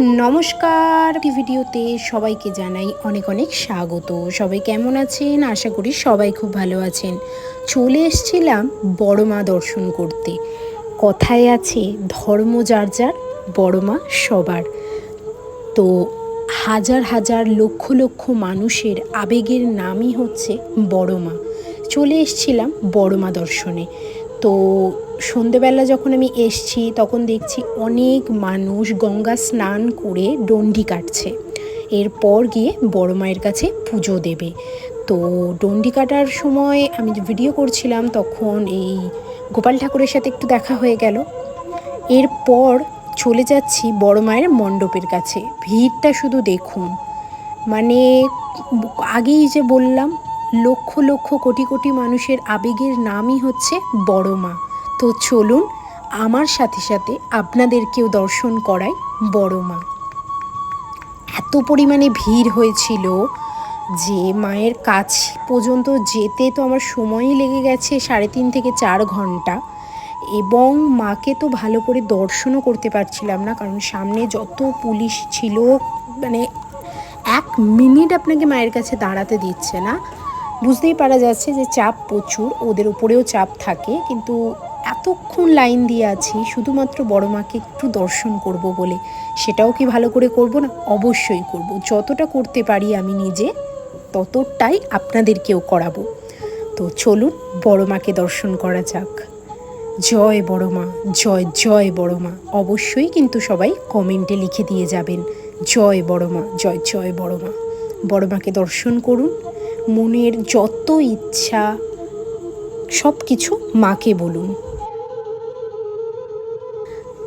নমস্কার। ভিডিওতে সবাইকে জানাই অনেক অনেক স্বাগত। সবাই কেমন আছেন? আশা করি সবাই খুব ভালো আছেন। চলে এসছিলাম বড় মা দর্শন করতে। কথায় আছে, ধর্ম যার যার বড় মা সবার। তো হাজার হাজার লক্ষ লক্ষ মানুষের আবেগের নামই হচ্ছে বড় মা চলে এসছিলাম বড় মা দর্শনে। তো সন্ধেবেলা যখন আমি এসছি, তখন দেখছি অনেক মানুষ গঙ্গা স্নান করে ডন্ডি কাটছে। এরপর গিয়ে বড় মায়ের কাছে পুজো দেবে। তো ডন্ডি কাটার সময় আমি ভিডিও করছিলাম, তখন এই গোপাল ঠাকুরের সাথে একটু দেখা হয়ে গেল। এরপর চলে যাচ্ছি বড় মায়ের মণ্ডপের কাছে। ভিড়টা শুধু দেখুন। মানে আগেই যে বললাম লক্ষ লক্ষ কোটি কোটি মানুষের আবেগের নামই হচ্ছে বড় মা। তো চলুন আমার সাথে সাথে আপনাদেরকেও দর্শন করাই বড় মা। এত পরিমাণে ভিড় হয়েছিল যে মায়ের কাছ পর্যন্ত যেতে তো আমার সময়ই লেগে গেছে সাড়ে তিন থেকে চার ঘণ্টা। এবং মাকে তো ভালো করে দর্শনও করতে পারছিলাম না, কারণ সামনে যত পুলিশ ছিল মানে এক মিনিট আপনাকে মায়ের কাছে দাঁড়াতে দিচ্ছে না। বুঝতেই পারা যাচ্ছে যে চাপ প্রচুর, ওদের উপরেও চাপ থাকে, কিন্তু এতক্ষণ লাইন দিয়ে আছি, শুধুমাত্র বড় মাকে একটু দর্শন করব বলে, সেটাও কি ভালো করে করব না? অবশ্যই করব। যতটা করতে পারি আমি নিজে, ততটাই আপনাদেরকেও করাবো। তো চলুন, বড় মাকে দর্শন করা যাক। জয় বড় মা, জয় জয় বড় মা, অবশ্যই কিন্তু সবাই কমেন্টে লিখে দিয়ে যাবেন। জয় বড় মা, জয় জয় বড় মা। বড় মাকে দর্শন করুন। মনের যত ইচ্ছা সব কিছু মাকে বলুন।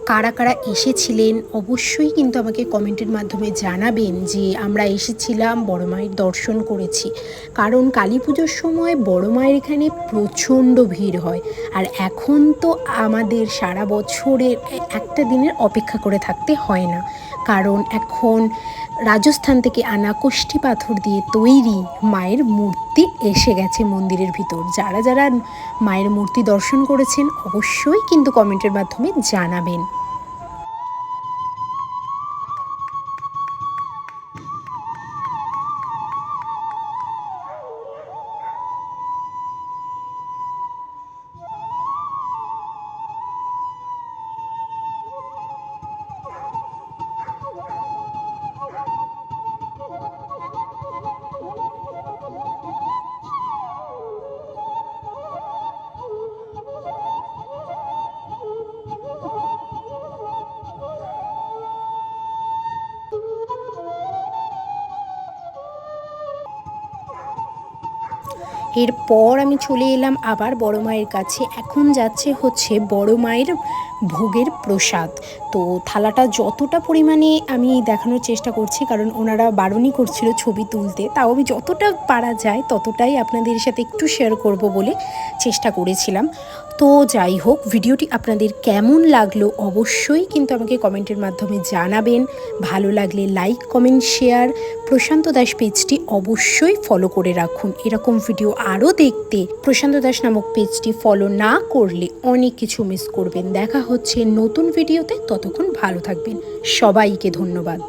কারা কারা এসেছিলেন অবশ্যই কিন্তু আমাকে কমেন্টের মাধ্যমে জানাবেন যে আমরা এসেছিলাম, বড় মায়ের দর্শন করেছি। কারণ কালী পুজোর সময় বড় মায়ের এখানে প্রচণ্ড ভিড় হয়। আর এখন তো আমাদের সারা বছরের একটা দিনের অপেক্ষা করে থাকতে হয় না। কারণ এখন রাজস্থান থেকে আনা কোষ্ঠী পাথর দিয়ে তৈরি মায়ের মূর্তি এসে গেছে মন্দিরের ভিতর। যারা যারা মায়ের মূর্তি দর্শন করেছেন, অবশ্যই কিন্তু কমেন্টের মাধ্যমে জানাবেন। এরপর আমি চলে এলাম আবার বড় মায়ের কাছে। এখন যাচ্ছে হচ্ছে বড় মায়ের ভোগের প্রসাদ। তো থালাটা যতটা পরিমাণে আমি দেখানোর চেষ্টা করছি, কারণ ওনারা বারণই করছিল ছবি তুলতে, তাও আমি যতটা পারা যায় ততটাই আপনাদের সাথে একটু শেয়ার করব বলে চেষ্টা করেছিলাম। তো যাই হোক, ভিডিওটি আপনাদের কেমন লাগল অবশ্যই কিন্তু আমাকে কমেন্টের মাধ্যমে জানাবেন। ভালো লাগলে like, comment, share, Prashant Das পেজটি অবশ্যই ফলো করে রাখুন। এরকম ভিডিও আরও দেখতে প্রশান্ত দাস নামক পেজটি ফলো না করলে অনেক কিছু মিস করবেন। দেখা হচ্ছে নতুন ভিডিওতে, ততক্ষণ ভালো থাকবেন। সবাইকে ধন্যবাদ।